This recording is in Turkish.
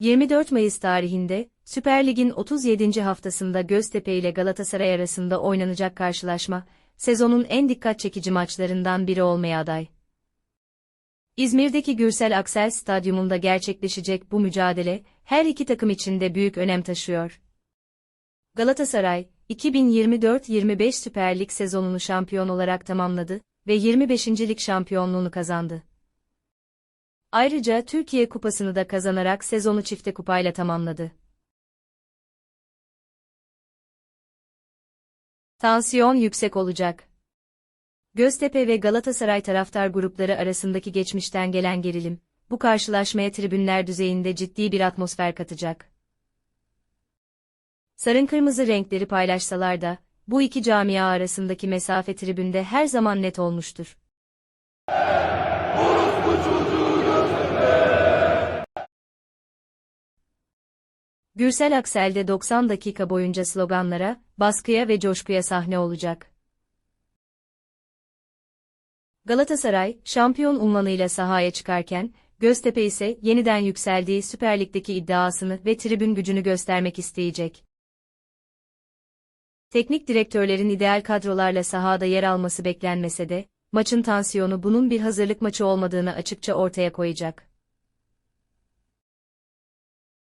24 Mayıs tarihinde, Süper Lig'in 37. haftasında Göztepe ile Galatasaray arasında oynanacak karşılaşma, sezonun en dikkat çekici maçlarından biri olmaya aday. İzmir'deki Gürsel Aksel Stadyumunda gerçekleşecek bu mücadele, her iki takım için de büyük önem taşıyor. Galatasaray, 2024-25 Süper Lig sezonunu şampiyon olarak tamamladı ve 25. lig şampiyonluğunu kazandı. Ayrıca Türkiye Kupası'nı da kazanarak sezonu çifte kupayla tamamladı. Tansiyon yüksek olacak. Göztepe ve Galatasaray taraftar grupları arasındaki geçmişten gelen gerilim, bu karşılaşmaya tribünler düzeyinde ciddi bir atmosfer katacak. Sarın kırmızı renkleri paylaşsalar da, bu iki camia arasındaki mesafe tribünde her zaman net olmuştur. Gürsel Aksel'de 90 dakika boyunca sloganlara, baskıya ve coşkuya sahne olacak. Galatasaray, şampiyon unvanıyla sahaya çıkarken, Göztepe ise yeniden yükseldiği Süper Lig'deki iddiasını ve tribün gücünü göstermek isteyecek. Teknik direktörlerin ideal kadrolarla sahada yer alması beklenmese de, maçın tansiyonu bunun bir hazırlık maçı olmadığını açıkça ortaya koyacak.